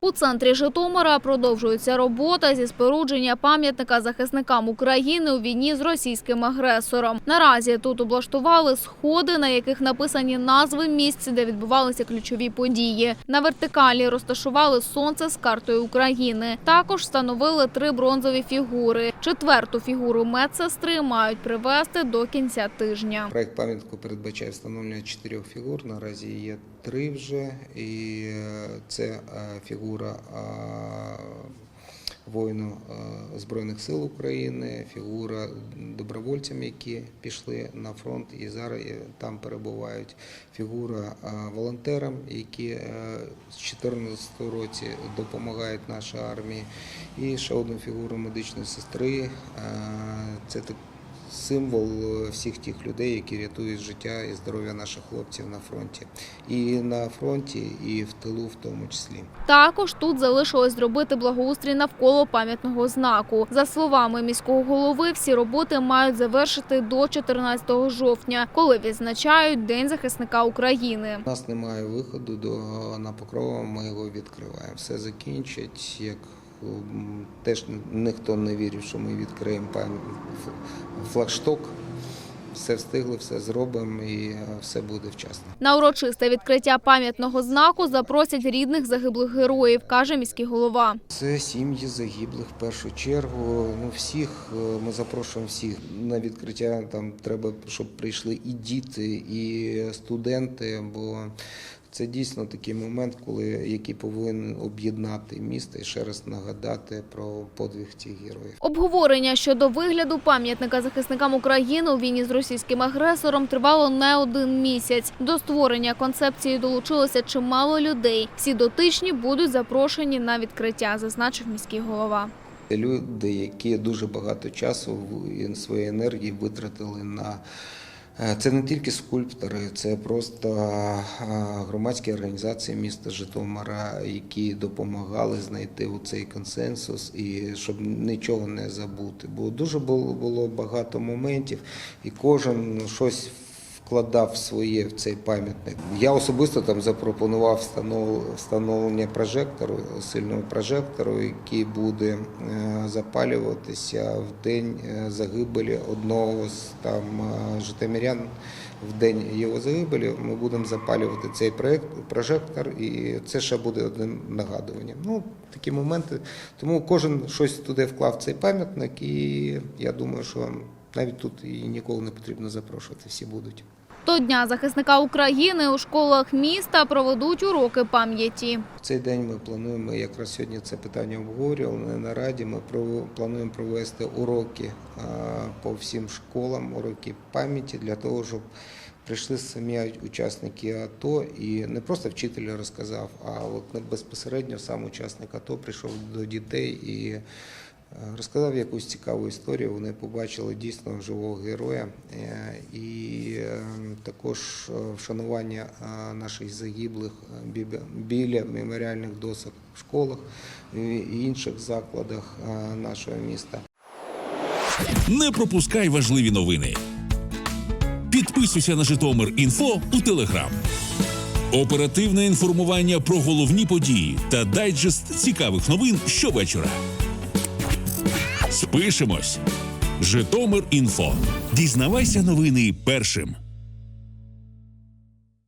У центрі Житомира продовжується робота зі спорудження пам'ятника захисникам України у війні з російським агресором. Наразі тут облаштували сходи, на яких написані назви місць, де відбувалися ключові події. На вертикалі розташували сонце з картою України. Також встановили три бронзові фігури. Четверту фігуру медсестри мають привезти до кінця тижня. Проект пам'ятку передбачає встановлення чотирьох фігур. Наразі є три вже, і е, це е, фігура воїну Збройних сил України, фігура добровольцям, які пішли на фронт і зараз там перебувають. Фігура волонтерам, які е, з 2014 році допомагають нашій армії. І ще одну фігуру медичної сестри. Е, Це так символ е, всіх тих людей, які рятують життя і здоров'я наших хлопців на фронті. І на фронті, і в тилу в тому числі. Також тут залишилось зробити благоустрій навколо пам'ятного знаку. За словами міського голови, всі роботи мають завершити до 14 жовтня, коли відзначають День захисника України. У нас немає виходу до на покрова, ми його відкриваємо. Все закінчать, як теж ніхто не вірив, що ми відкриємо флагшток. Все встигли, все зробимо і е, все буде вчасно. На урочисте відкриття пам'ятного знаку запросять рідних загиблих героїв, каже міський голова. Це сім'ї загиблих в першу чергу. Ну всіх е, ми запрошуємо всіх на відкриття. Там треба, щоб прийшли і діти, і студенти. Бо це дійсно такий момент, коли який повинен об'єднати місто і ще раз нагадати про подвиг цих героїв. Обговорення щодо вигляду пам'ятника захисникам України у війні з російським агресором тривало не один місяць. До створення концепції долучилося чимало людей. Всі дотичні будуть запрошені на відкриття, зазначив міський голова. Це люди, які дуже багато часу і своєї енергії витратили на це не тільки скульптори, це просто е, громадські організації міста Житомира, які допомагали знайти у цей консенсус і щоб нічого не забути. Бо дуже було багато моментів, і кожен щось вкладав своє в цей пам'ятник. Я особисто там запропонував встанов- встановлення прожектору, сильного прожектору, який буде е, запалюватися в день е, загибелі одного з там е, житомирян. В день його загибелі ми будемо запалювати цей проект, прожектор, і це ще буде одним нагадуванням. Ну, такі моменти. Тому кожен щось туди вклав цей пам'ятник, і я думаю, що навіть тут і нікого не потрібно запрошувати, всі будуть. До Дня захисника України у школах міста проведуть уроки пам'яті. В цей день ми плануємо, якраз сьогодні це питання обговорювали на раді. Ми плануємо провести уроки по всім школам, уроки пам'яті для того, щоб прийшли самі учасники АТО і не просто вчитель розказав, а от безпосередньо сам учасник АТО прийшов до дітей і розказав якусь цікаву історію. Вони побачили дійсно живого героя Е, і е, також е, вшанування наших загиблих біля меморіальних досок в школах і інших закладах нашого міста. Не пропускай важливі новини. Підписуйся на Житомир Інфо у Телеграм. Оперативне інформування про головні події та дайджест цікавих новин щовечора. Спишемось. Житомир Інфо. Дізнавайся новини першим.